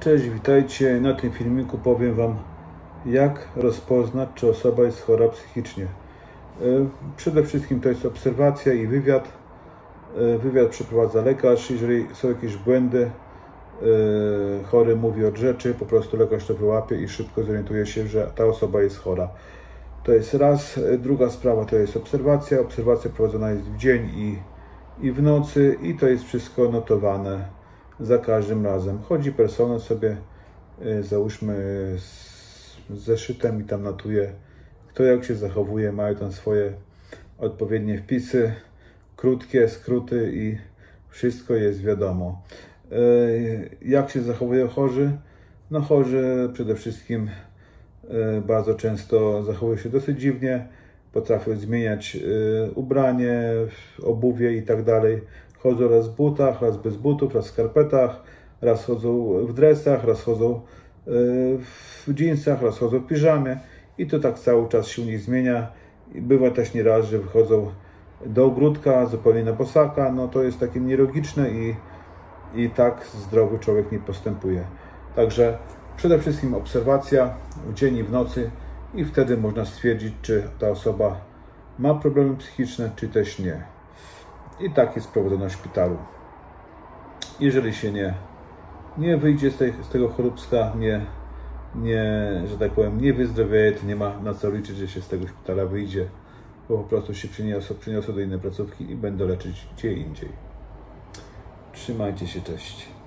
Cześć, witajcie. Na tym filmiku powiem Wam, jak rozpoznać, czy osoba jest chora psychicznie. E, Przede wszystkim to jest obserwacja i wywiad. E, Wywiad przeprowadza lekarz. Jeżeli są jakieś błędy, e, chory mówi od rzeczy, po prostu lekarz to wyłapie i szybko zorientuje się, że ta osoba jest chora. To jest raz. Druga sprawa to jest obserwacja. Obserwacja prowadzona jest w dzień i, i w nocy i to jest wszystko notowane za każdym razem. Chodzi personel sobie, y, załóżmy z zeszytem i tam notuje, kto jak się zachowuje, mają tam swoje odpowiednie wpisy, krótkie skróty i wszystko jest wiadomo. Y, Jak się zachowują chorzy? No chorzy przede wszystkim y, bardzo często zachowują się dosyć dziwnie, potrafią zmieniać ubranie, obuwie i tak dalej. Chodzą raz w butach, raz bez butów, raz w skarpetach, raz chodzą w dresach, raz chodzą y, w dżinsach, raz chodzą w piżamie i to tak cały czas się u zmienia. Bywa też nieraz, że wychodzą do ogródka zupełnie na bosaka, no to jest takie nielogiczne i, i tak zdrowy człowiek nie postępuje. Także przede wszystkim obserwacja w dzień i w nocy i wtedy można stwierdzić, czy ta osoba ma problemy psychiczne, czy też nie. I tak jest prowadzone w szpitalu. Jeżeli się nie, nie wyjdzie z, tej, z tego choróbska, nie, nie, że tak powiem, nie wyzdrowieje, to nie ma na co liczyć, że się z tego szpitala wyjdzie, bo po prostu się przeniosą, przeniosą do innej placówki i będą leczyć gdzie indziej. Trzymajcie się, cześć.